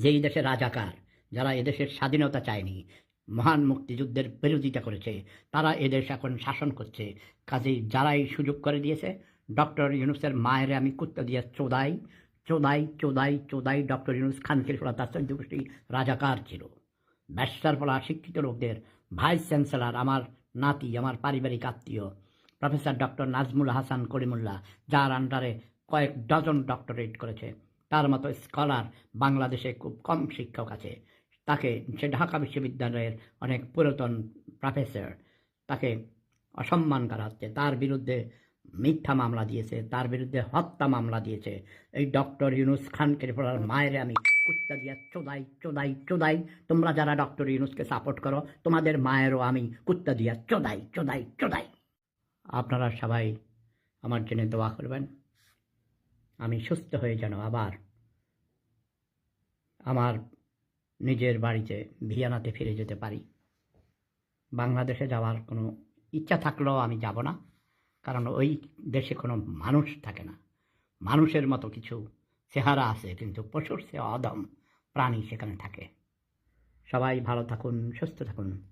যে এই দেশের রাজাকার, যারা এদেশের স্বাধীনতা চায়নি, মহান মুক্তিযুদ্ধের বিরোধিতা করেছে, তারা এদেশ এখন শাসন করছে। কাজেই যারাই সুযোগ করে দিয়েছে, ডক্টর ইউনুসের মায়ের আমি কুত্তা দিয়ে চোদাই চোদাই চোদাই চোদাই ডক্টর ইউনুস খান ফলা তার গোষ্ঠী রাজাকার ছিল। ব্যবসার ফলা শিক্ষিত লোকদের, ভাইস চ্যান্সেলর, আমার নাতি, আমার পারিবারিক আত্মীয়, প্রফেসর ডক্টর নাজমুল হাসান করিমুল্লাহ, যার আন্ডারে কয়েক ডজন ডক্টরেট করেছে। তার মতো স্কলার বাংলাদেশে খুব কম শিক্ষক আছে। তাকে সে ঢাকা বিশ্ববিদ্যালয়ের অনেক পুরাতন প্রফেসর তাকে অসম্মান করা হচ্ছে। তার বিরুদ্ধে মিথ্যা মামলা দিয়েছে, তার বিরুদ্ধে হত্যা মামলা দিয়েছে। এই ডক্টর ইউনুস খানকে পড়ার মায়ের আমি কুত্তা দিয়া চোদাই চোদাই চোদাই। তোমরা যারা ডক্টর ইউনুসকে সাপোর্ট করো, তোমাদের মায়েরও আমি কুত্তা দিয়া চোদাই চোদাই চোদাই। আপনারা সবাই আমার জন্য দোয়া করবেন। আমি সুস্থ হয়ে যেন আবার আমার নিজের বাড়িতে ভিয়ানাতে ফিরে যেতে পারি। বাংলাদেশে যাওয়ার কোনো ইচ্ছা থাকলেও আমি যাব না, কারণ ওই দেশে কোনো মানুষ থাকে না। মানুষের মতো কিছু চেহারা আছে, কিন্তু পশুর সে অদম প্রাণী সেখানে থাকে। সবাই ভালো থাকুন, সুস্থ থাকুন।